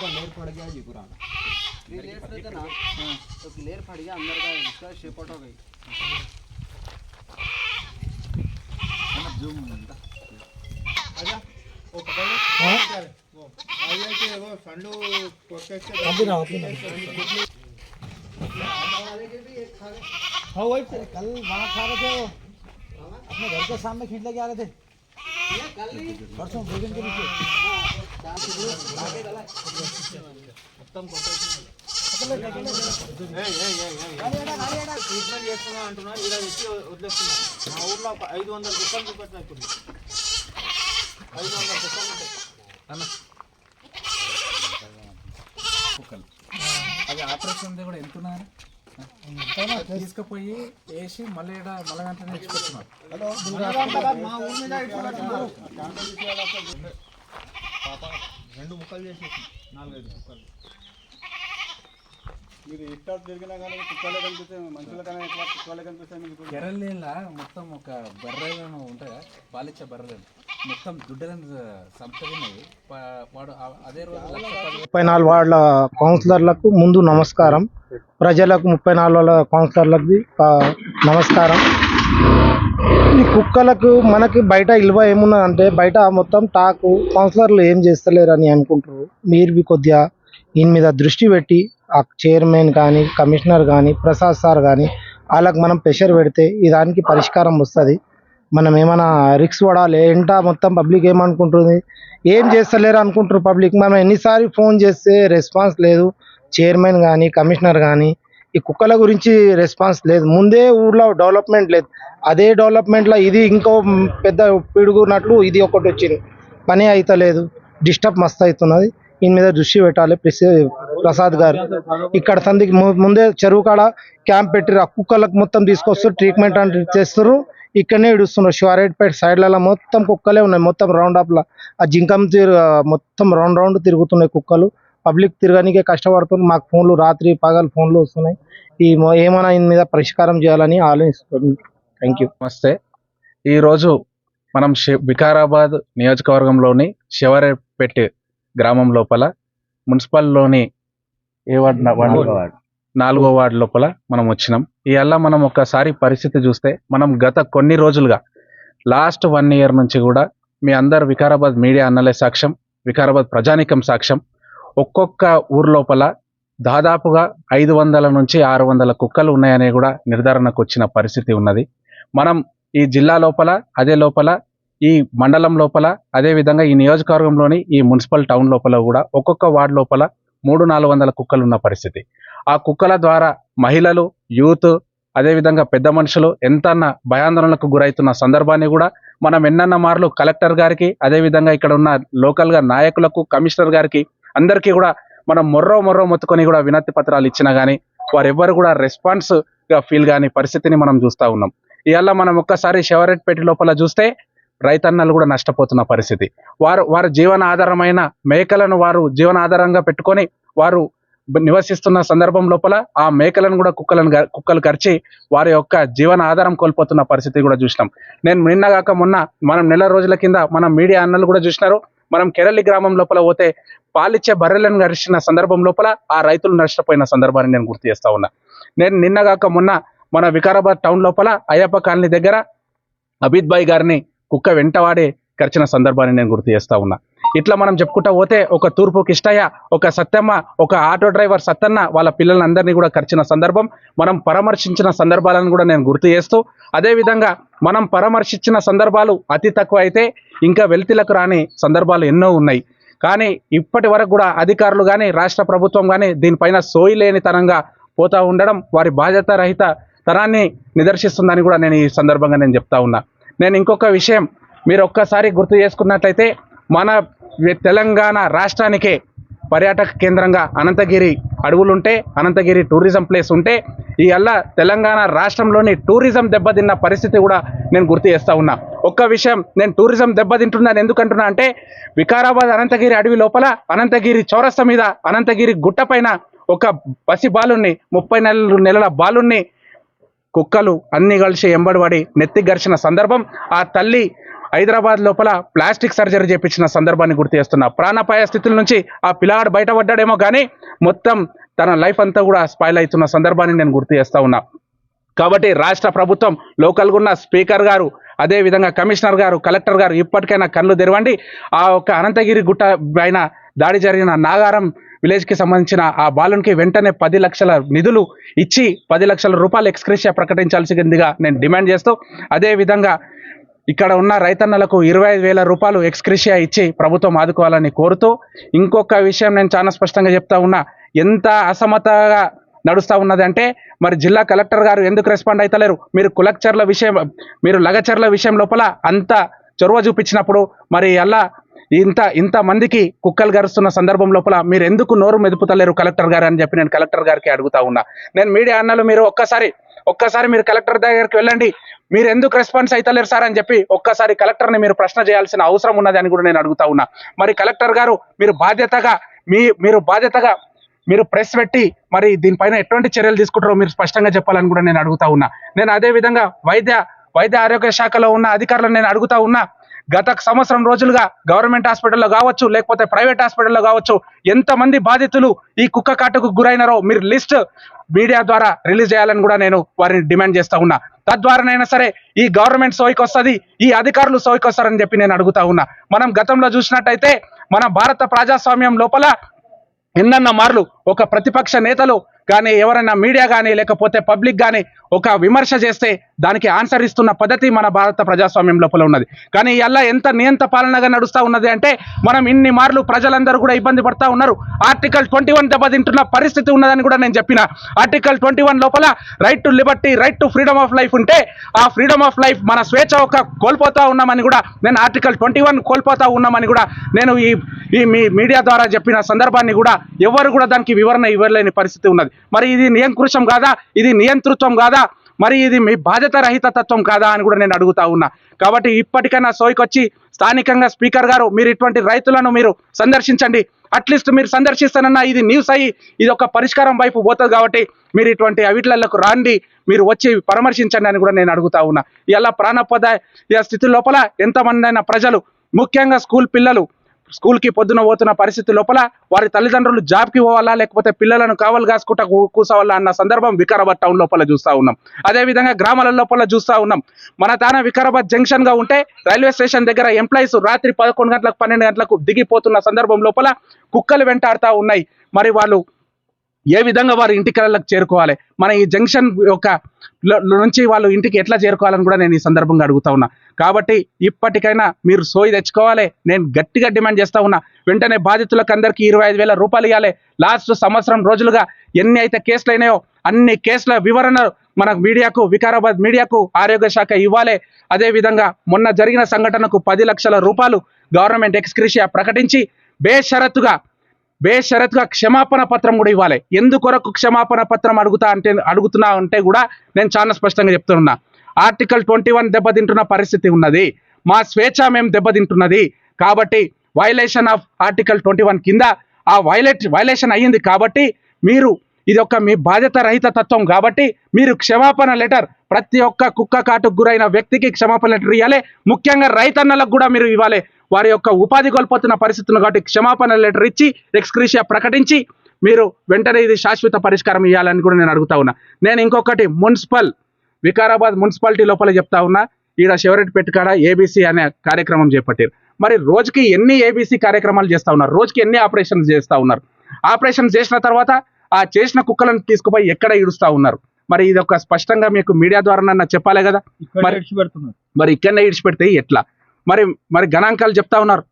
का लेयर फट गया जी पूरा लेयर तो फट गया अंदर का उसका शेप आउट हो गई। जो वो हाँ? वो। के वो संडू प्रोसेस से हाँ वही। कल वहाँ खा रहे थे वो। अपने घर के सामने खींच लेके आ रहे थे। परसों भोजन के नीचे ట్రీట్మెంట్ చేస్తున్నా అంటున్నా ఇలా తెచ్చి వదిలేస్తున్నా మా ఊర్లో ఒక ఐదు వందల కుక్కలు చూపెట్టినా ఇప్పుడు ఐదు వందల కుక్కలు ఉంటాయి కుక్కలు అది ఆపరేషన్ కూడా ఎంత ఉన్నారు తీసుకుపోయి వేసి మళ్ళీ ఈడ మళ్ళీ వెంటనే. పాప రెండు ముక్కలు చేసేసి నాలుగైదు ముక్కలు. మీరు ఇట్లా తిరిగినా కానీ కుక్కలే కనిపిస్తాయి మనుషుల కన్నా ఎక్కువ కుక్కలే కనిపిస్తాయి మీకు ఎర్రలేలా మొత్తం ఒక బర్రెలను ఉంటాయా? బాలిచ్చే బర్రెలు మొత్తం దుడ్డలను సంపదినవి వాడు అదే రోజు ముప్పై నాలుగు వార్డుల కౌన్సిలర్లకు ముందు నమస్కారం. ప్రజలకు ముప్పై నాలుగు వాళ్ళ కౌన్సిలర్లకు నమస్కారం. ఈ కుక్కలకు మనకి బయట ఇల్వ ఏమున్నదంటే బయట మొత్తం టాకు కౌన్సిలర్లు ఏం చేస్తలేరు అని అనుకుంటారు. మీరు కొద్దిగా దీని మీద దృష్టి పెట్టి చైర్మన్ కానీ కమిషనర్ కానీ ప్రసాద్ సార్ కానీ వాళ్ళకి మనం ప్రెషర్ పెడితే ఈ దానికి పరిష్కారం వస్తుంది. మనం ఏమైనా రిక్స్ పడాలి ఏంటా మొత్తం పబ్లిక్ ఏమనుకుంటుంది? ఏం చేస్తలేరు అనుకుంటారు పబ్లిక్. మనం ఎన్నిసార్లు ఫోన్ చేస్తే రెస్పాన్స్ లేదు. చైర్మన్ కానీ కమిషనర్ కానీ ఈ కుక్కల గురించి రెస్పాన్స్ లేదు. ముందే ఊర్లో డెవలప్మెంట్ లేదు. అదే డెవలప్మెంట్లో ఇది ఇంకో పెద్ద పిడుగునట్లు ఇది ఒకటి వచ్చింది. పని అవుతలేదు డిస్టర్బ్ మస్తు అవుతున్నది. దీని మీద దృష్టి పెట్టాలి. ప్రిసే ప్రసాద్ గారు. ఇక్కడ సందికి ము- ముందే చెరువు కాడ క్యాంప్ పెట్టిరు ఆ కుక్కలకు మొత్తం తీసుకొస్తారు ట్రీట్మెంట్ అంటే చేస్తారు. ఇక్కడనే ఇడుస్తున్నారు శివారెడ్డిపేట సైడ్లలో మొత్తం కుక్కలే ఉన్నాయి. మొత్తం రౌండ్ అప్లా ఆ జింకం తిరు మొత్తం రౌండ్ రౌండ్ తిరుగుతున్నాయి కుక్కలు. పబ్లిక్ తిరగనికే కష్టపడుతున్నారు. మాకు ఫోన్లు రాత్రి పగలు ఫోన్లు వస్తున్నాయి. ఈ ఏమైనా దీని మీద పరిష్కారం చేయాలని ఆలోచిస్తుంది థ్యాంక్ యూ నమస్తే. ఈరోజు మనం వికారాబాద్ నియోజకవర్గంలోని శివారెడ్డిపేట గ్రామం లోపల మున్సిపల్లోని ఏ వార్డు నా- వార్డు నాలుగో వార్డు లోపల మనం వచ్చినాం. ఇవల్ల మనం ఒక్కసారి పరిస్థితి చూస్తే మనం గత కొన్ని రోజులుగా లాస్ట్ వన్ ఇయర్ నుంచి కూడా మీ అందరు వికారాబాద్ మీడియా అన్నలే సాక్ష్యం వికారాబాద్ ప్రజానికం సాక్ష్యం. ఒక్కొక్క ఊరు లోపల దాదాపుగా ఐదు వందల నుంచి ఆరు వందల కుక్కలు ఉన్నాయనే కూడా నిర్ధారణకు వచ్చిన పరిస్థితి ఉన్నది. మనం ఈ జిల్లా లోపల అదే లోపల ఈ మండలం లోపల అదే విధంగా ఈ నియోజకవర్గంలోని ఈ మున్సిపల్ టౌన్ లోపల కూడా ఒక్కొక్క వార్డు లోపల మూడు నాలుగు వందల కుక్కలు ఉన్న పరిస్థితి. ఆ కుక్కల ద్వారా మహిళలు యూత్ అదేవిధంగా పెద్ద మనుషులు ఎంతన్న భయాందోళనకు గురవుతున్న సందర్భాన్ని కూడా మనం ఎన్నన్న మార్లు కలెక్టర్ గారికి అదేవిధంగా ఇక్కడ ఉన్న లోకల్గా నాయకులకు కమిషనర్ గారికి అందరికీ కూడా మనం మొర్రో మొర్రో మొత్తుకొని కూడా వినతి పత్రాలు ఇచ్చినా కానీ వారెవ్వరు కూడా రెస్పాన్స్గా ఫీల్ కాని పరిస్థితిని మనం చూస్తూ ఉన్నాం. ఇవాళ మనం ఒక్కసారి షెవరెట్పేట లోపల చూస్తే రైతన్నలు కూడా నష్టపోతున్న పరిస్థితి. వారు వారి జీవన ఆధారమైన మేకలను వారు జీవన ఆధారంగా పెట్టుకొని వారు నివసిస్తున్న సందర్భం లోపల ఆ మేకలను కూడా కుక్కలను కుక్కలు కరిచి వారి యొక్క జీవన ఆధారం కోల్పోతున్న పరిస్థితి కూడా చూసినాం. నేను నిన్నగాక మొన్న మనం నెల రోజుల కింద మనం మీడియా అన్నలు కూడా చూసినారు. మనం కెరళి గ్రామం లోపల పోతే పాలిచ్చే బర్రెలను గరిచిన సందర్భం లోపల ఆ రైతులు నష్టపోయిన సందర్భాన్ని నేను గుర్తు చేస్తా ఉన్నా. నేను నిన్నగాక మొన్న మన వికారాబాద్ టౌన్ లోపల అయ్యప్ప కాలనీ దగ్గర అబీద్ బాయ్ గారిని కుక్క వెంటవాడి కరిచిన సందర్భాన్ని నేను గుర్తు చేస్తా ఉన్నా. ఇట్లా మనం చెప్పుకుంటా పోతే ఒక తూర్పు కిష్టయ్య ఒక సత్యమ్మ ఒక ఆటో డ్రైవర్ సత్తన్న వాళ్ళ పిల్లలందరినీ కూడా కరిచిన సందర్భం మనం పరామర్శించిన సందర్భాలను కూడా నేను గుర్తు చేస్తూ అదేవిధంగా మనం పరామర్శించిన సందర్భాలు అతి తక్కువ అయితే ఇంకా వెల్తిలకు రాని సందర్భాలు ఎన్నో ఉన్నాయి. కానీ ఇప్పటి వరకు కూడా అధికారులు కానీ రాష్ట్ర ప్రభుత్వం కానీ దీనిపైన సోయి లేనితనంగా పోతా ఉండడం వారి బాధ్యత రహిత తరాన్ని నిదర్శిస్తుందని కూడా నేను ఈ సందర్భంగా నేను చెప్తా ఉన్నా. నేను ఇంకొక విషయం మీరు ఒక్కసారి గుర్తు చేసుకున్నట్లయితే మన తెలంగాణ రాష్ట్రానికే పర్యాటక కేంద్రంగా అనంతగిరి అడవులుంటే అనంతగిరి టూరిజం ప్లేస్ ఉంటే ఈ అల్ల తెలంగాణ రాష్ట్రంలోని టూరిజం దెబ్బతిన్న పరిస్థితి కూడా నేను గుర్తు చేస్తా ఉన్నా. ఒక్క విషయం నేను టూరిజం దెబ్బతింటున్నాను ఎందుకంటున్నా అంటే వికారాబాద్ అనంతగిరి అడవి లోపల అనంతగిరి చౌరస్త మీద అనంతగిరి గుట్టపైన ఒక పసి బాలుని ముప్పై నెలలు నెలల బాలుని కుక్కలు అన్ని కలిసి ఎంబడిపడి నెత్తి గరిచిన సందర్భం ఆ తల్లి హైదరాబాద్ లోపల ప్లాస్టిక్ సర్జరీ చేపించిన సందర్భాన్ని గుర్తు చేస్తున్నా. ప్రాణాపాయ స్థితుల నుంచి ఆ పిల్లాడు బయటపడ్డాడేమో కానీ మొత్తం తన లైఫ్ అంతా కూడా స్పాయిల్ అవుతున్న సందర్భాన్ని నేను గుర్తు చేస్తా ఉన్నా. కాబట్టి రాష్ట్ర ప్రభుత్వం లోకల్గా ఉన్న స్పీకర్ గారు అదే విధంగా కమిషనర్ గారు కలెక్టర్ గారు ఇప్పటికైనా కళ్ళు తెరవండి. ఆ యొక్క అనంతగిరి గుట్ట పైన దాడి జరిగిన నాగారం విలేజ్కి సంబంధించిన ఆ బాలునికి వెంటనే పది లక్షల నిధులు ఇచ్చి పది లక్షల రూపాయలు ఎక్స్క్రేషియా ప్రకటించాల్సిందిగా నేను డిమాండ్ చేస్తూ అదే విధంగా ఇక్కడ ఉన్న రైతన్నలకు ఇరవై ఐదు వేల రూపాయలు ఎక్స్క్రిషియా ఇచ్చి ప్రభుత్వం ఆదుకోవాలని కోరుతూ ఇంకొక విషయం నేను చాలా స్పష్టంగా చెప్తా ఉన్నా. ఎంత అసమతగా నడుస్తూ ఉన్నది అంటే మరి జిల్లా కలెక్టర్ గారు ఎందుకు రెస్పాండ్ అవుతలేరు మీరు కులక్చర్ల విషయం మీరు లగచర్ల విషయం లోపల అంత చొరవ చూపించినప్పుడు మరి అలా ఇంత ఇంత మందికి కుక్కలు గరుస్తున్న సందర్భం లోపల మీరు ఎందుకు నోరు మెదుపుతలేరు కలెక్టర్ గారు అని చెప్పి నేను కలెక్టర్ గారికి అడుగుతా ఉన్నా. నేను మీడియా అన్నలు మీరు ఒక్కసారి ఒక్కసారి మీరు కలెక్టర్ దగ్గరికి వెళ్ళండి. మీరు ఎందుకు రెస్పాన్స్ అవుతలేరు సార్ అని చెప్పి ఒక్కసారి కలెక్టర్ని మీరు ప్రశ్న చేయాల్సిన అవసరం ఉన్నది అని కూడా నేను అడుగుతా ఉన్నా. మరి కలెక్టర్ గారు మీరు బాధ్యతగా మీ మీరు బాధ్యతగా మీరు ప్రెస్ పెట్టి మరి దీనిపైన ఎటువంటి చర్యలు తీసుకుంటారో మీరు స్పష్టంగా చెప్పాలని కూడా నేను అడుగుతా ఉన్నా. నేను అదే విధంగా వైద్య వైద్య ఆరోగ్య శాఖలో ఉన్న అధికారులను నేను అడుగుతా ఉన్నా. గత సంవత్సరం రోజులుగా గవర్నమెంట్ హాస్పిటల్లో కావచ్చు లేకపోతే ప్రైవేట్ హాస్పిటల్లో కావచ్చు ఎంతమంది బాధితులు ఈ కుక్క కాటుకు గురైనారో మీరు లిస్ట్ మీడియా ద్వారా రిలీజ్ చేయాలని కూడా నేను వారిని డిమాండ్ చేస్తా ఉన్నా. తద్వారానైనా సరే ఈ గవర్నమెంట్ సోయికి వస్తుంది ఈ అధికారులు సోయికి వస్తారని చెప్పి నేను అడుగుతా ఉన్నా. మనం గతంలో చూసినట్టయితే మన భారత ప్రజాస్వామ్యం లోపల ఎన్నన్న మార్లు ఒక ప్రతిపక్ష నేతలు కానీ ఎవరైనా మీడియా కానీ లేకపోతే పబ్లిక్ కానీ ఒక విమర్శ చేస్తే దానికి ఆన్సర్ ఇస్తున్న పద్ధతి మన భారత ప్రజాస్వామ్యం లోపల ఉన్నది. కానీ ఇలా ఎంత నియంత పాలనగా నడుస్తూ ఉన్నది అంటే మనం ఇన్ని మార్లు ప్రజలందరూ కూడా ఇబ్బంది పడతా ఉన్నారు. ఆర్టికల్ ట్వంటీ వన్ దెబ్బతింటున్న పరిస్థితి ఉన్నదని కూడా నేను చెప్పిన. ఆర్టికల్ ట్వంటీ వన్ లోపల right to liberty right to freedom of life ఉంటే ఆ ఫ్రీడమ్ ఆఫ్ లైఫ్ మన స్వేచ్ఛ ఒక కోల్పోతా ఉన్నామని కూడా నేను ఆర్టికల్ ట్వంటీ వన్ కోల్పోతా ఉన్నామని కూడా నేను ఈ ఈ మీ మీడియా ద్వారా చెప్పిన సందర్భాన్ని కూడా ఎవరు కూడా దానికి వివరణ ఇవ్వలేని పరిస్థితి ఉన్నది. మరి ఇది నియంకృషం కాదా? ఇది నియంతృత్వం కాదా? మరి ఇది మీ బాధ్యత రహిత తత్వం కాదా అని కూడా నేను అడుగుతా ఉన్నా. కాబట్టి ఇప్పటికైనా సోయికొచ్చి స్థానికంగా స్పీకర్ గారు మీరు ఇటువంటి రైతులను మీరు సందర్శించండి. అట్లీస్ట్ మీరు సందర్శిస్తానన్నా ఇది న్యూస్ అయ్యి ఇది ఒక పరిష్కారం వైపు పోతుంది కాబట్టి మీరు ఇటువంటి అవిట్లకు రాండి. మీరు వచ్చి పరామర్శించండి అని కూడా నేను అడుగుతా ఉన్నా. ఇలా ప్రాణపద స్థితి లోపల ఎంతమంది ప్రజలు ముఖ్యంగా స్కూల్ పిల్లలు స్కూల్కి పొద్దున పోతున్న పరిస్థితి లోపల వారి తల్లిదండ్రులు జాబ్కి పోవాలా లేకపోతే పిల్లలను కావలు కాసుకుంటా కూ- అన్న సందర్భం వికారాబాద్ టౌన్ లోపల చూస్తూ ఉన్నాం. అదే విధంగా గ్రామాల లోపల చూస్తూ ఉన్నాం. మన తాన వికారాబాద్ జంక్షన్గా ఉంటే రైల్వే స్టేషన్ దగ్గర ఎంప్లాయీస్ రాత్రి పదకొండు గంటలకు పన్నెండు గంటలకు దిగిపోతున్న సందర్భం లోపల కుక్కలు వెంటాడుతూ ఉన్నాయి. మరి వాళ్ళు ఏ విధంగా వారు ఇంటికి కళ్ళకు చేరుకోవాలి? మన ఈ జంక్షన్ యొక్క నుంచి వాళ్ళు ఇంటికి ఎట్లా చేరుకోవాలని కూడా నేను ఈ సందర్భంగా అడుగుతా ఉన్నా. కాబట్టి ఇప్పటికైనా మీరు సోయి తెచ్చుకోవాలి. నేను గట్టిగా డిమాండ్ చేస్తా ఉన్నా. వెంటనే బాధితులకు అందరికీ ఇరవై ఐదు వేల రూపాయలు ఇవ్వాలి లాస్ట్ సంవత్సరం రోజులుగా ఎన్ని అయితే కేసులు అయినాయో అన్ని కేసుల వివరణ మన మీడియాకు వికారాబాద్ మీడియాకు ఆరోగ్య శాఖ ఇవ్వాలి. అదేవిధంగా మొన్న జరిగిన సంఘటనకు పది లక్షల రూపాయలు గవర్నమెంట్ ఎక్స్క్రిషియా ప్రకటించి బేషరతుగా బేషరత్గా క్షమాపణ పత్రం కూడా ఇవ్వాలి. ఎందుకొరకు క్షమాపణ పత్రం అడుగుతా అంటే అడుగుతున్నా అంటే కూడా నేను చాలా స్పష్టంగా చెప్తున్నా. ఆర్టికల్ ట్వంటీ వన్ దెబ్బతింటున్న పరిస్థితి ఉన్నది. మా స్వేచ్ఛ మేము దెబ్బతింటున్నది. కాబట్టి violation of article twenty one కింద ఆ వైలేట్ వైలేషన్ అయ్యింది కాబట్టి మీరు ఇది ఒక మీ బాధ్యత రహిత తత్వం కాబట్టి మీరు క్షమాపణ లెటర్ ప్రతి ఒక్క కుక్క కాటుకు గురైన వ్యక్తికి క్షమాపణ లెటర్ ఇవ్వాలి ముఖ్యంగా రైతన్నలకు కూడా మీరు ఇవ్వాలి. వారి యొక్క ఉపాధి కోల్పోతున్న పరిస్థితులను కాబట్టి క్షమాపణ లెటర్ ఇచ్చి ఎక్స్క్రీషియా ప్రకటించి మీరు వెంటనే ఇది శాశ్వత పరిష్కారం ఇవ్వాలని కూడా నేను అడుగుతా ఉన్నా. నేను ఇంకొకటి మున్సిపల్ వికారాబాద్ మున్సిపాలిటీ లోపల చెప్తా ఉన్నా ఈడ శివరెడ్డి పెట్టుకాడ ఏబీసీ అనే కార్యక్రమం చేపట్టారు. మరి రోజుకి ఎన్ని ఏబీసీ కార్యక్రమాలు చేస్తా ఉన్నారు? రోజుకి ఎన్ని ఆపరేషన్స్ చేస్తా ఉన్నారు? ఆపరేషన్ చేసిన తర్వాత ఆ చేసిన కుక్కలను తీసుకుపోయి ఎక్కడ ఇడుస్తా ఉన్నారు? మరి ఇది ఒక స్పష్టంగా మీకు మీడియా ద్వారా నన్ను చెప్పాలి కదా? మరి- మరి ఇక్కడనే ఇడిచిపెడితే ఎట్లా? మరి మరి గణాంకాలు చెప్తా ఉన్నారు.